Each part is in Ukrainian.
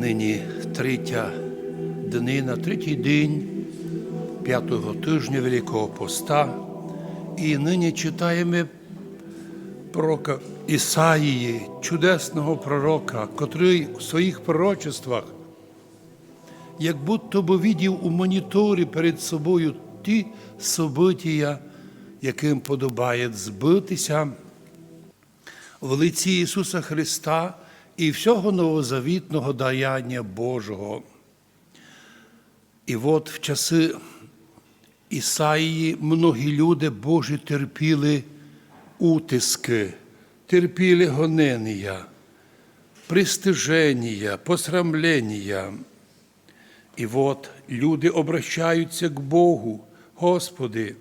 Нині третя днина, третій день п'ятого тижня Великого Поста. І нині читаємо пророка Ісаїї, чудесного пророка, котрий у своїх пророчествах, як будто би видів у моніторі перед собою ті события, яким подобає збитися в лиці Ісуса Христа і всього новозавітного даяння Божого. І от в часи Ісаїї многі люди Божі терпіли утиски, терпіли гонення, пристиження, посрамлення. І от люди обращаються к Богу, Господи,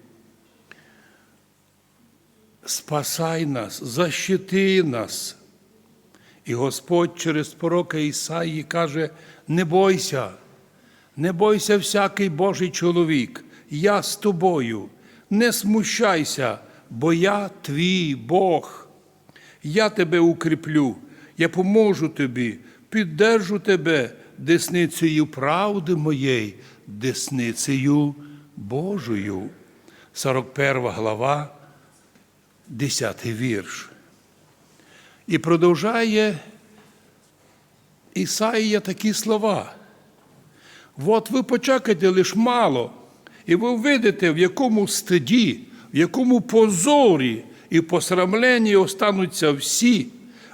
спасай нас, защити нас. І Господь через пророка Ісаї каже: не бойся, не бойся всякий Божий чоловік, я з тобою, не смущайся, бо я твій Бог. Я тебе укріплю, я поможу тобі, піддержу тебе десницею правди моєї, десницею Божою. 41 глава, 10 вірш. І продовжає Ісаїя такі слова. От ви почекайте лиш мало, і ви видите, в якому стиді, в якому позорі і посрамленні остануться всі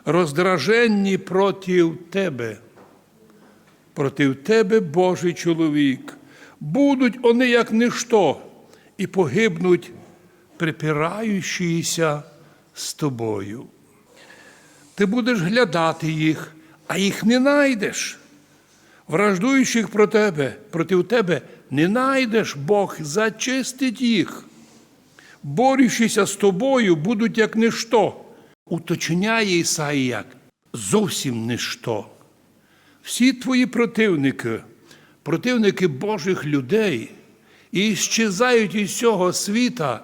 роздраженні проти тебе. Проти тебе, Божий чоловік, будуть вони як ніщо, і погибнуть, припираючися з тобою. Ти будеш глядати їх, а їх не найдеш. Враждуючих про тебе, проти тебе не найдеш, Бог зачистить їх. Борючися з тобою, будуть як ніщо. Уточняє Ісаїя, зовсім ніщо. Всі твої противники, противники Божих людей, і щезають із цього світа,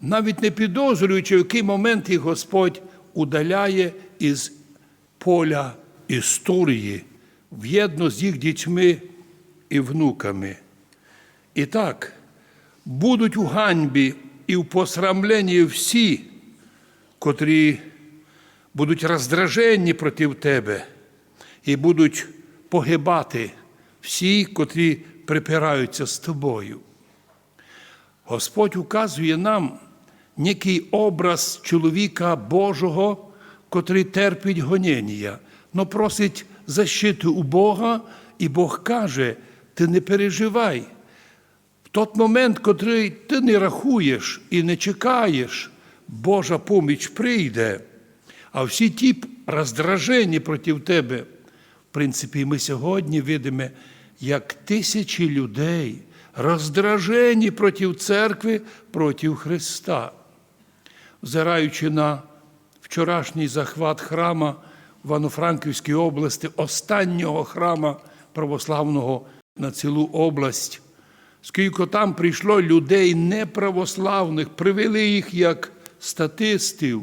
навіть не підозрюючи, в який момент їх Господь удаляє із поля історії в'єдно з їх дітьми і внуками. І так, будуть у ганьбі і в посрамленні всі, котрі будуть роздражені проти тебе, і будуть погибати всі, котрі припираються з тобою. Господь указує нам некий образ чоловіка Божого, котрий терпить гонення, но просить защиту у Бога, і Бог каже: ти не переживай. В той момент, котрий ти не рахуєш і не чекаєш, Божа поміч прийде, а всі ті роздражені проти тебе, в принципі, ми сьогодні видимо, як тисячі людей роздражені проти церкви, проти Христа. Взираючи на вчорашній захват храма в Івано-Франківській області, останнього храма православного на цілу область, скільки там прийшло людей неправославних, привели їх як статистів,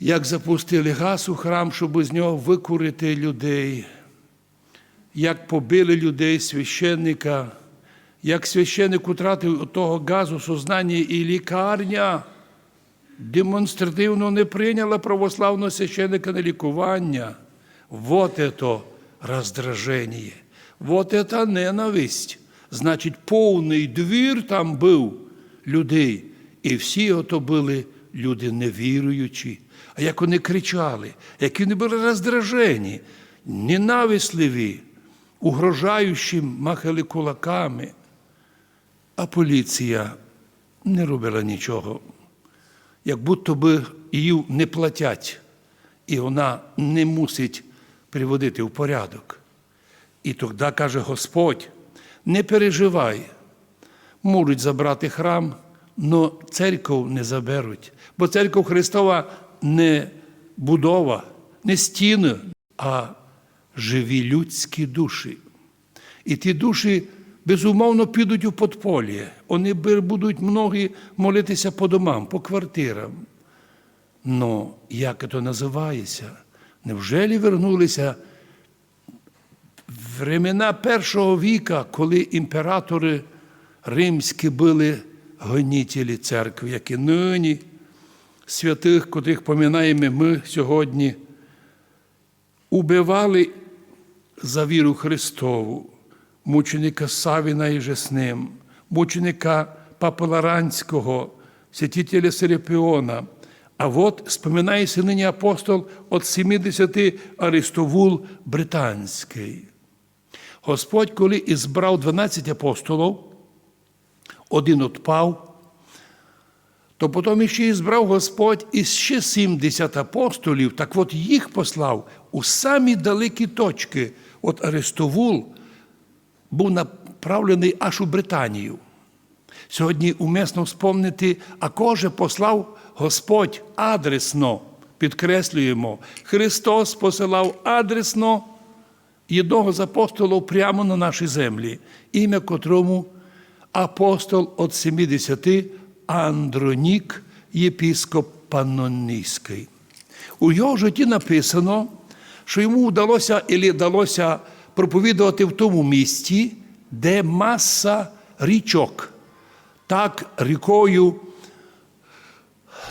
як запустили газ у храм, щоб з нього викурити людей, як побили людей священника, як священник утратив того газу сознання і лікарня демонстративно не прийняла православного священника на лікування. Вот это роздраження, вот это ненависть. Значить, повний двір там був людей, і всі ото були люди невіруючі. А як вони кричали, які вони були роздражені, ненависливі, угрожаючі, махали кулаками. А поліція не робила нічого, як будто би її не платять, і вона не мусить приводити в порядок. І тоді каже Господь, не переживай, можуть забрати храм, але церков не заберуть, бо церква Христова не будова, не стіни, а живі людські душі. І ті душі безумовно підуть у подполє. Вони будуть многі молитися по домам, по квартирам. Но як це називається? Невже вернулися времена першого віка, коли імператори римські були гонітелі церкви, як і нині, святих, котрих поминаємо ми сьогодні, убивали за віру Христову, мученика Савіна і же з ним, мученика Папеларанського, святителя Серепіона. А от споминається нині апостол от 70 Аристовул Британський. Господь, коли ізбрав 12 апостолів, один отпав, то потім іще і збрав Господь із ще 70 апостолів, так от їх послав у самі далекі точки. От Аристовул був направлений аж у Британію. Сьогодні умісно вспомнити, а коже послав Господь адресно, підкреслюємо, Христос посилав адресно одного з апостолів прямо на наші землі, ім'я котрому апостол от 70 Андронік, єпіскоп Панонійський. У його житті написано, що йому вдалося і вдалося проповідувати в тому місті, де маса річок. Так, рікою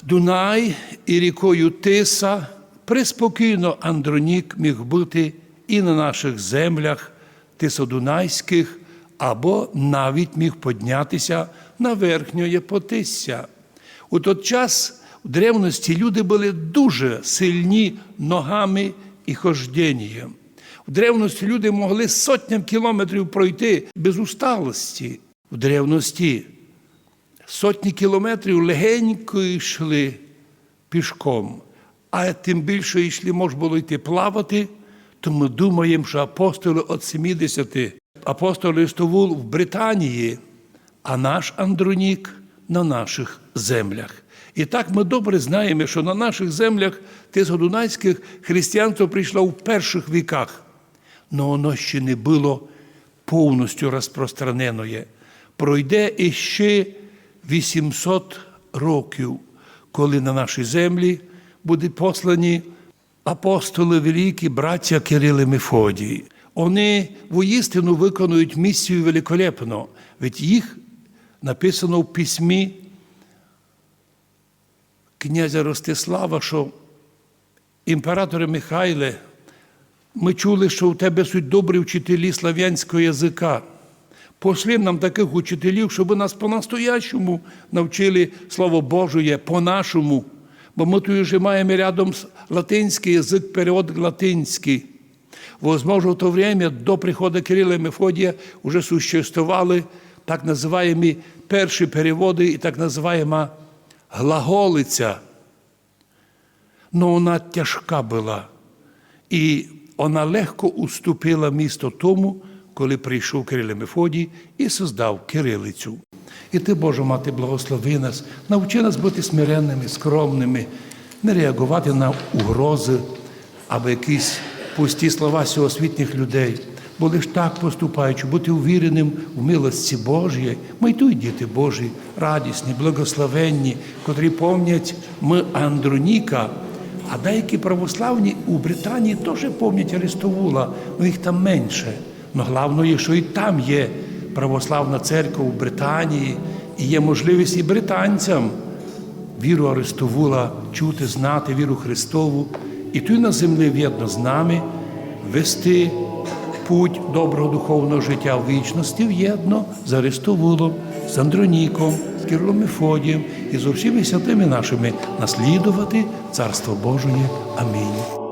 Дунай і рікою Тиса приспокійно Андронік міг бути і на наших землях тисодунайських, або навіть міг піднятися на верхнє Потисся. У той час в древності люди були дуже сильні ногами і хожденням. В древності люди могли сотням кілометрів пройти без усталості. В древності сотні кілометрів легенько йшли пішком, а тим більше йшли, можна було йти плавати, то ми думаємо, що апостоли від 70 апостол Листовул в Британії, а наш Андронік на наших землях. І так ми добре знаємо, що на наших землях тисодунайських християнство прийшло в перших віках, але воно ще не було повністю розпространене. Пройде іще 800 років, коли на наші землі будуть послані апостоли великі, браття Кирил і Мефодій. Вони воістину виконують місію великолепно, ведь їх написано в письмі князя Ростислава, що імператоре Михайле, ми чули, що у тебе суть добрі вчителі слав'янського язика. Пошли нам таких учителів, щоб нас по-настоящому навчили Слово Божє, по-нашому. Бо ми тут вже маємо рядом латинський язик, перевод латинський. Возможно, в то время до приходу Кирила і Мефодія вже существували так називаємо перші переводи і так називаємо глаголиця. Но вона тяжка була. І вона легко уступила місто тому, коли прийшов Кирил Мефодій і создав кирилицю. І ти, Боже мати, благослови нас, навчи нас бути смиренними, скромними, не реагувати на угрози або якісь пусті слова сьогосвітніх людей. Бо лиш так поступаючи, бути увіреним в милості Божій, ми й тут діти Божі, радісні, благословенні, котрі помнять ми Андроніка, а деякі православні у Британії теж помнять Аристовула, ну їх там менше. Но головне, що і там є православна церква у Британії, і є можливість і британцям віру Аристовула чути, знати, віру Христову, і тут на землі в'єдно з нами вести путь доброго духовного життя в вічності в'єдно з Аристовулом, з Андроніком, з Мефодієм і з усіми святими нашими наслідувати Царство Божої. Амінь.